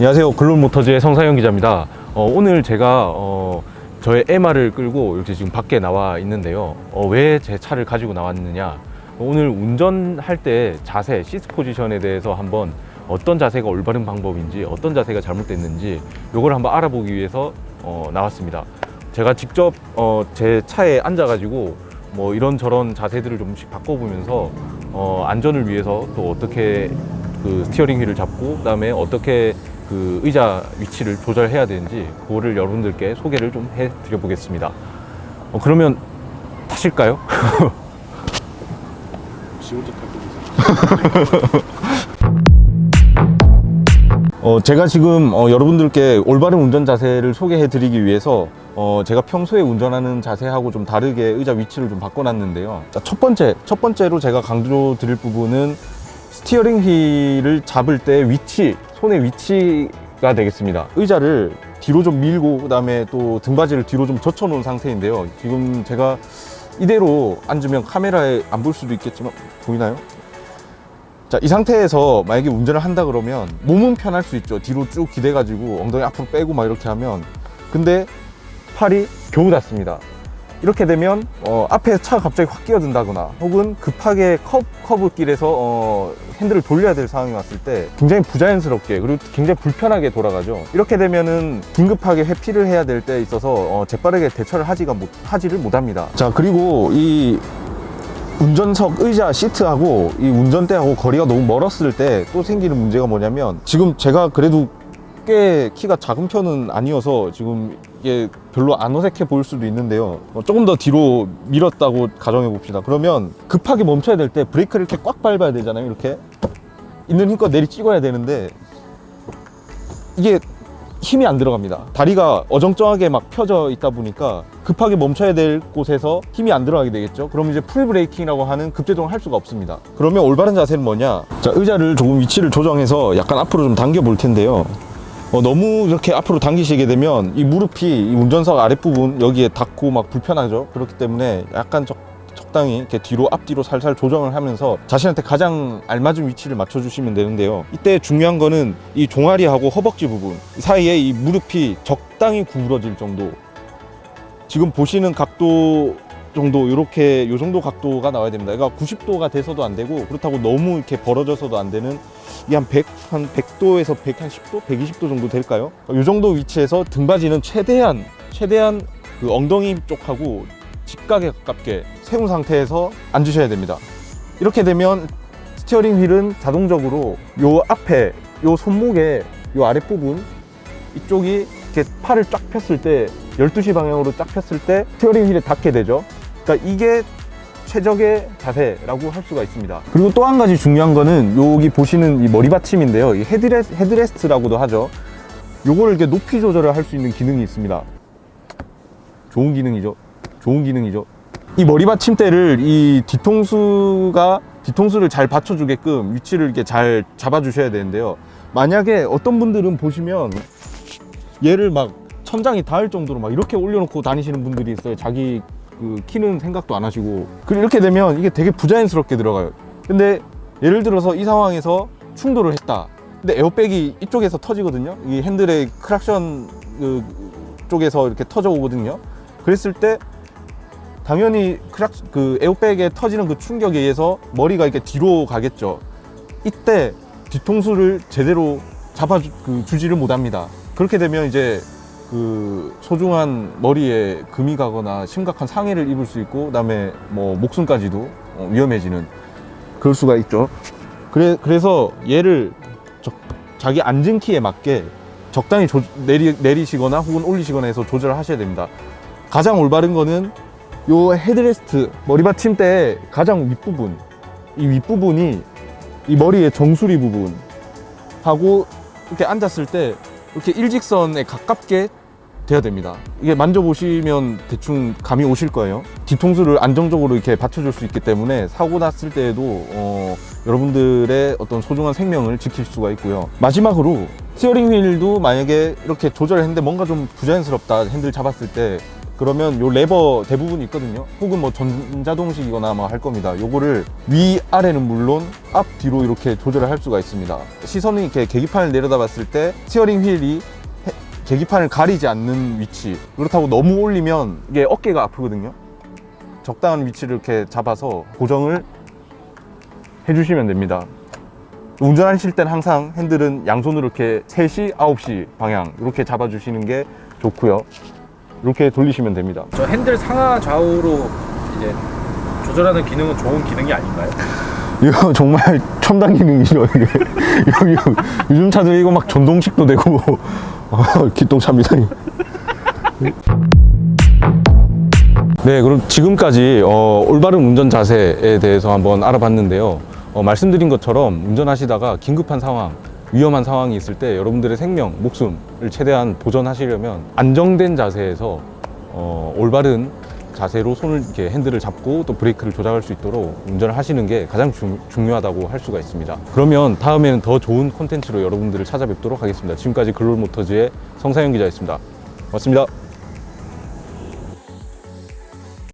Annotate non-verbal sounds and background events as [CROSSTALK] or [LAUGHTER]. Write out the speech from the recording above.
안녕하세요. 글론모터즈의 성사영 기자입니다. 어, 오늘 제가 어, 저의 에마를 끌고 이렇게 지금 밖에 나와 있는데요. 어, 왜 제 차를 가지고 나왔느냐? 오늘 운전할 때 자세, 시트 포지션에 대해서 한번 어떤 자세가 올바른 방법인지, 어떤 자세가 잘못됐는지 이걸 한번 알아보기 위해서 어, 나왔습니다. 제가 직접 어, 제 차에 앉아가지고 뭐 이런저런 자세들을 좀씩 바꿔보면서 어, 안전을 위해서 또 어떻게 그 스티어링 휠을 잡고 그다음에 어떻게 그 의자 위치를 조절해야 되는지 그거를 여러분들께 소개를 좀 해드려 보겠습니다. 어, 그러면 타실까요? [LAUGHS] [LAUGHS] 어, 제가 지금 어, 여러분들께 올바른 운전 자세를 소개해 드리기 위해서 어, 제가 평소에 운전하는 자세하고 좀 다르게 의자 위치를 좀 바꿔놨는데요. 자, 첫 번째, 첫 번째로 제가 강조 드릴 부분은 스티어링 휠을 잡을 때 위치, 손의 위치가 되겠습니다. 의자를 뒤로 좀 밀고 그다음에 또 등받이를 뒤로 좀 젖혀 놓은 상태인데요. 지금 제가 이대로 앉으면 카메라에 안 볼 수도 있겠지만 보이나요? 자, 이 상태에서 만약에 운전을 한다 그러면 몸은 편할 수 있죠. 뒤로 쭉 기대가지고 엉덩이 앞으로 빼고 막 이렇게 하면. 근데 팔이 겨우 닿습니다. 이렇게 되면 어, 앞에 차가 갑자기 확 끼어든다거나 혹은 급하게 컵, 커브길에서 어, 핸들을 돌려야 될 상황이 왔을 때 굉장히 부자연스럽게 그리고 굉장히 불편하게 돌아가죠. 이렇게 되면은 긴급하게 회피를 해야 될 때 있어서 어, 재빠르게 대처를 하지가 못, 하지를 못합니다. 자, 그리고 이 운전석 의자 시트하고 이 운전대하고 거리가 너무 멀었을 때 또 생기는 문제가 뭐냐면 지금 제가 그래도 꽤 키가 작은 편은 아니어서 지금 이게 별로 안 어색해 보일 수도 있는데요 어, 조금 더 뒤로 밀었다고 가정해 봅시다 그러면 급하게 멈춰야 될 때 브레이크를 이렇게 꽉 밟아야 되잖아요 이렇게 있는 힘껏 내리 찍어야 되는데 이게 힘이 안 들어갑니다. 다리가 어정쩡하게 막 펴져 있다 보니까 급하게 멈춰야 될 곳에서 힘이 안 들어가게 되겠죠. 그럼 이제 풀 브레이킹이라고 하는 급제동을 할 수가 없습니다. 그러면 올바른 자세는 뭐냐? 자, 의자를 조금 위치를 조정해서 약간 앞으로 좀 당겨 볼 텐데요. 어, 너무 이렇게 앞으로 당기시게 되면 이 무릎이 이 운전석 아랫부분 여기에 닿고 막 불편하죠. 그렇기 때문에 약간 적, 적당히 이렇게 뒤로 앞뒤로 살살 조정을 하면서 자신한테 가장 알맞은 위치를 맞춰주시면 되는데요. 이때 중요한 거는 이 종아리하고 허벅지 부분 사이에 이 무릎이 적당히 구부러질 정도. 지금 보시는 각도 정도 이렇게 요 정도 각도가 나와야 됩니다. 그러니까 90도가 돼서도 안 되고 그렇다고 너무 이렇게 벌어져서도 안 되는 이한 100, 한 100도에서 110도, 120도 정도 될까요? 요 정도 위치에서 등받이는 최대한 최대한 그 엉덩이 쪽하고 직각에 가깝게 세운 상태에서 앉으셔야 됩니다. 이렇게 되면 스티어링 휠은 자동적으로 요 앞에 요 손목에 요 아랫부분 이쪽이 이렇게 팔을 쫙 폈을 때 12시 방향으로 쫙 폈을 때 스티어링 휠에 닿게 되죠. 그러니까 이게 최적의 자세라고 할 수가 있습니다. 그리고 또 한 가지 중요한 거는 여기 보시는 이 머리 받침인데요. 이 헤드레스, 헤드레스트라고도 하죠. 요거를 이렇게 높이 조절을 할 수 있는 기능이 있습니다. 좋은 기능이죠. 좋은 기능이죠. 이 머리 받침대를 이 뒤통수가 뒤통수를 잘 받쳐주게끔 위치를 이렇게 잘 잡아주셔야 되는데요. 만약에 어떤 분들은 보시면 얘를 막 천장이 닿을 정도로 막 이렇게 올려놓고 다니시는 분들이 있어요. 자기 그 키는 생각도 안 하시고. 그리고 이렇게 되면 이게 되게 부자연스럽게 들어가요. 근데 예를 들어서 이 상황에서 충돌을 했다. 근데 에어백이 이쪽에서 터지거든요. 이 핸들의 크락션 그 쪽에서 이렇게 터져 오거든요. 그랬을 때 당연히 크락 그 에어백에 터지는 그 충격에 의해서 머리가 이렇게 뒤로 가겠죠. 이때 뒤통수를 제대로 잡아 주, 그, 주지를 못합니다. 그렇게 되면 이제 그 소중한 머리에 금이 가거나 심각한 상해를 입을 수 있고 그다음에 뭐 목숨까지도 어, 위험해지는 그럴 수가 있죠. 그래 그래서 얘를 적- 자기 앉은 키에 맞게 적당히 조- 내리, 내리시거나 혹은 올리시거나 해서 조절을 하셔야 됩니다. 가장 올바른 거는 요 헤드레스트 머리 받침대 가장 윗부분 이 윗부분이 이 머리의 정수리 부분 하고 이렇게 앉았을 때 이렇게 일직선에 가깝게 돼야 됩니다. 이게 만져보시면 대충 감이 오실 거예요. 뒤통수를 안정적으로 이렇게 받쳐줄 수 있기 때문에 사고 났을 때에도 어, 여러분들의 어떤 소중한 생명을 지킬 수가 있고요. 마지막으로 스티어링 휠도 만약에 이렇게 조절을 했는데 뭔가 좀 부자연스럽다 핸들 잡았을 때 그러면 요 레버 대부분 있거든요. 혹은 뭐 전자동식이거나 뭐할 겁니다. 요거를 위 아래는 물론 앞 뒤로 이렇게 조절을 할 수가 있습니다. 시선이 이렇게 계기판을 내려다 봤을 때 스티어링 휠이 해- 계기판을 가리지 않는 위치. 그렇다고 너무 올리면 이게 어깨가 아프거든요. 적당한 위치를 이렇게 잡아서 고정을 해주시면 됩니다. 운전하실 때는 항상 핸들은 양손으로 이렇게 3시, 9시 방향 이렇게 잡아주시는 게 좋고요. 이렇게 돌리시면 됩니다. 저 핸들 상하 좌우로 이제 조절하는 기능은 좋은 기능이 아닌가요? 이거 [LAUGHS] 정말 첨단 기능이죠. 이게. 이거, 요즘 차들 이거 막 전동식도 되고 어, 기똥차입니다. 네, 그럼 지금까지 어, 올바른 운전 자세에 대해서 한번 알아봤는데요. 어, 말씀드린 것처럼 운전하시다가 긴급한 상황, 위험한 상황이 있을 때 여러분들의 생명, 목숨을 최대한 보전하시려면 안정된 자세에서 어, 올바른 자세로 손을 이렇게 핸들을 잡고 또 브레이크를 조작할 수 있도록 운전을 하시는 게 가장 중, 중요하다고 할 수가 있습니다. 그러면 다음에는 더 좋은 콘텐츠로 여러분들을 찾아뵙도록 하겠습니다. 지금까지 글로모터즈의 성사영 기자였습니다. 고맙습니다.